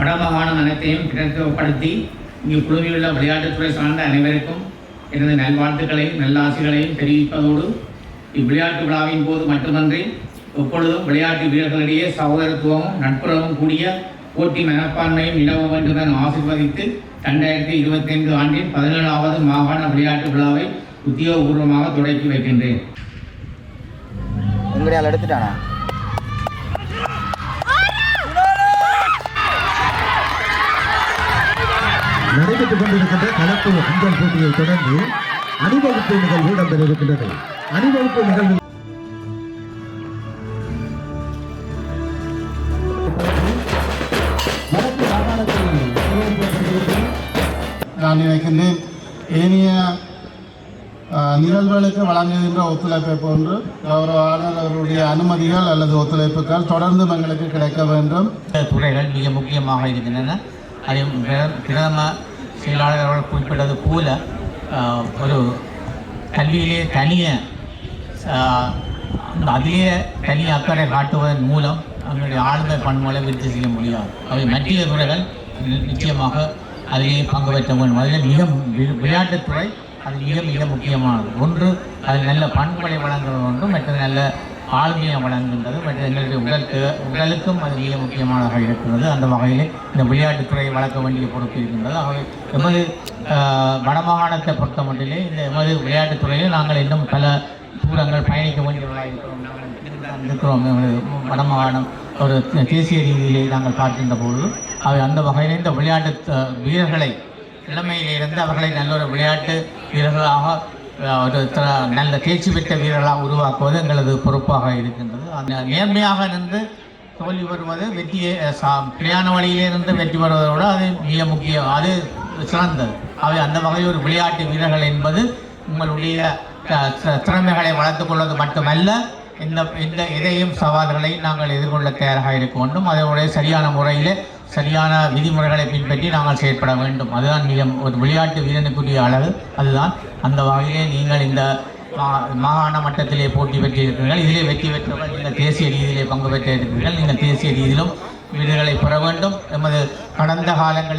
கவனத்தையும் பிரதிபடுத்தி இங்கு குழுவில் உள்ள விளையாட்டுத்துறை சார்ந்த அனைவருக்கும் எனது நல்வாழ்த்துக்களையும் நல்லாசிகளையும் தெரிவிப்பதோடு இவ்விளையாட்டு விழாவின் போது மட்டுமன்றி எப்பொழுதும் விளையாட்டு வீரர்களிடையே சகோதரத்துவமும் நட்புறவும் கூடிய போட்டி மனப்பான்மையும் நிலவ வேண்டும் என ஆசிர்வதித்து ரெண்டாயிரத்தி இருபத்தி ஐந்து ஆண்டின் பதினேழாவது மாகாண விளையாட்டு விழாவை உத்தியோகபூர்வமாக தொடக்கி வைக்கின்றேன். எடுத்துட்டானா? நடைபெற்றுக் கொண்டிருக்கின்ற கலப்பு அஞ்சல் போட்டியை தொடர்ந்து அணிவகுப்பு நிகழ்வு இடம்பெற இருக்கின்றது அணிவகுப்பு நிகழ்வு நான் நினைக்கின்றேன் ஏனைய நிகழ்வுகளுக்கு வழங்குகின்ற ஒத்துழைப்பை போன்று கௌரவ ஆளுநர் அவருடைய அனுமதிகள் அல்லது ஒத்துழைப்புகள் தொடர்ந்து எங்களுக்கு கிடைக்க வேண்டும். துறைகள் மிக முக்கியமாக இருக்கின்றன. அதே பிர- பிரதம செயலாளர் அவர்கள் குறிப்பிட்டது போல ஒரு கல்வியிலே தனிய அந்த அதிலே தனி அக்கறை காட்டுவதன் மூலம் அவங்களுடைய ஆளுமை பண்புகளை விருத்தி செய்ய முடியாது. அவை மத்திய துறைகள் நிச்சயமாக அதிலேயே பங்கு பெற்ற வேண்டும் அதில் மிக வி- விளையாட்டுத்துறை அது மிக மிக முக்கியமானது. ஒன்று அதில் நல்ல பண்புகளை வழங்குவது ஒன்று மற்றது நல்ல ஆளுமையை வழங்குகின்றது பட் எங்களுடைய உடலுக்கு உடலுக்கும் அது மிக முக்கியமானதாக இருக்கிறது அந்த வகையில் இந்த விளையாட்டுத்துறையை வளர்க்க வேண்டிய பொறுப்பு இருக்கின்றது. ஆகவே எமது வடமாகாணத்தை பொறுத்த மட்டிலே இந்த எமது விளையாட்டுத்துறையில் நாங்கள் இன்னும் பல தூரங்கள் பயணிக்க வேண்டியவர்களாக இருக்கிறோம். இருக்கிறோம் எமது வடமாகாணம் ஒரு தேசிய ரீதியிலே நாங்கள் பார்க்கின்ற பொழுது அவை அந்த வகையில் இந்த விளையாட்டு த- வீரர்களை இளமையிலிருந்து அவர்களை நல்ல ஒரு விளையாட்டு வீரர்களாக ஒரு நல்ல தேர்ச்சி பெற்ற வீரர்களாக உருவாக்குவது எங்களது பொறுப்பாக இருக்கின்றது. அந்த நேர்மையாக நின்று தோல்வி பெறுவது வெற்றியை சா- பிரயாண வழியிலே இருந்து வெற்றி பெறுவதோடு அது மிக முக்கியம். அது சிறந்தது. அவை அந்த வகையில் ஒரு விளையாட்டு வீரர்கள் என்பது உங்களுடைய திறமைகளை வளர்த்துக் கொள்வது மட்டுமல்ல இந்த இந்த இதையும் சவால்களை நாங்கள் எதிர்கொள்ள தயாராக இருக்க வேண்டும். அதனுடைய சரியான முறையில் சரியான விதிமுறைகளை பின்பற்றி நாங்கள் செயற்பட வேண்டும். அதுதான் மிக ஒரு விளையாட்டு வீரனுக்குரிய அளவு. அதுதான் அந்த வகையிலே நீங்கள் இந்த மா- மாகாண மட்டத்திலே போட்டி பெற்றிருக்கிறீர்கள். இதிலே வெற்றி பெற்றவர்கள் நீங்கள் தேசிய ரீதியிலே பங்கு பெற்றிருக்கிறீர்கள். நீங்கள் தேசிய ரீதியிலும் வீடுகளை பெற வேண்டும். எமது கடந்த காலங்களில்